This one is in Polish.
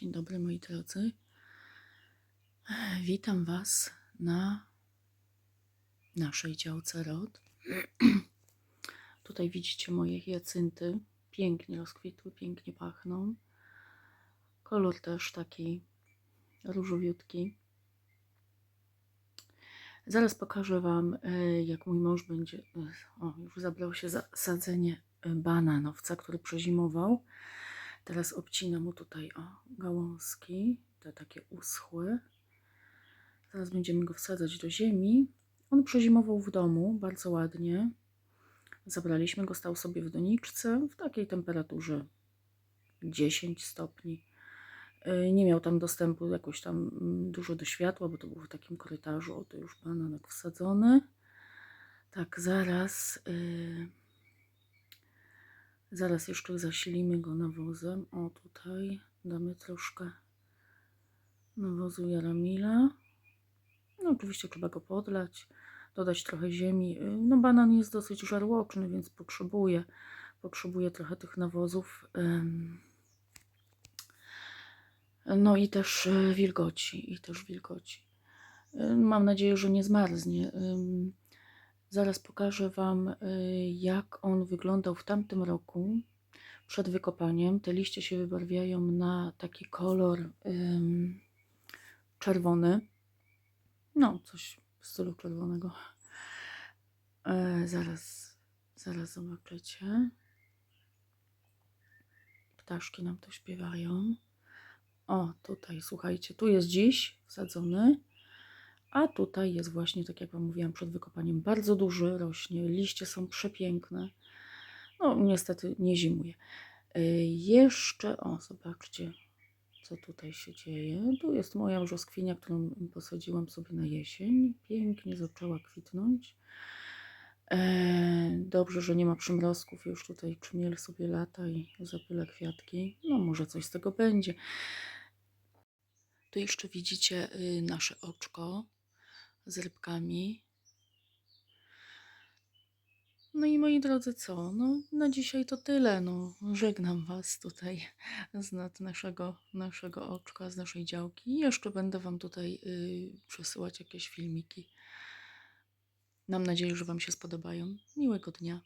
Dzień dobry moi drodzy. Witam Was na naszej działce ROD. Tutaj widzicie moje hiacynty. Pięknie rozkwitły, pięknie pachną. Kolor też taki różowiutki. Zaraz pokażę Wam, e, jak mój mąż będzie. O, już zabrał się za sadzenie bananowca, który przezimował. Teraz obcinam mu tutaj o gałązki, te takie uschłe. Zaraz będziemy go wsadzać do ziemi. On przezimował w domu bardzo ładnie. Zabraliśmy go, stał sobie w doniczce w takiej temperaturze 10 stopni. Y, Nie miał tam dostępu jakoś tam mm, dużo do światła, bo to był w takim korytarzu. Oto już bananek wsadzony. Tak, zaraz. y, Zaraz jeszcze zasilimy go nawozem. O, tutaj damy troszkę nawozu Jaramila. No, oczywiście trzeba go podlać, dodać trochę ziemi. Y, No, banan jest dosyć żarłoczny, więc potrzebuje, potrzebuje trochę tych nawozów. No i też y, wilgoci, i też wilgoci. Y, Mam nadzieję, że nie zmarznie. Zaraz pokażę Wam, y, jak on wyglądał w tamtym roku przed wykopaniem. Te liście się wybarwiają na taki kolor czerwony. No, coś w stylu czerwonego. E, zaraz, zaraz zobaczycie. Ptaszki nam to śpiewają. O, tutaj, słuchajcie, tu jest dziś wsadzony. A tutaj jest właśnie, tak jak Wam mówiłam przed wykopaniem, bardzo duży, rośnie. Liście są przepiękne. No, niestety nie zimuje. Y, Jeszcze, o, zobaczcie, co tutaj się dzieje. Tu jest moja brzoskwinia, którą posadziłam sobie na jesień. Pięknie zaczęła kwitnąć. E, Dobrze, że nie ma przymrozków. Już tutaj czmiel sobie lata i zapyla kwiatki. No, może coś z tego będzie. Tu jeszcze widzicie y, nasze oczko z rybkami. No i moi drodzy, co? No, na dzisiaj to tyle. No, żegnam Was tutaj z naszego, naszego oczka, z naszej działki. Jeszcze będę Wam tutaj y, przesyłać jakieś filmiki. Mam nadzieję, że Wam się spodobają. Miłego dnia.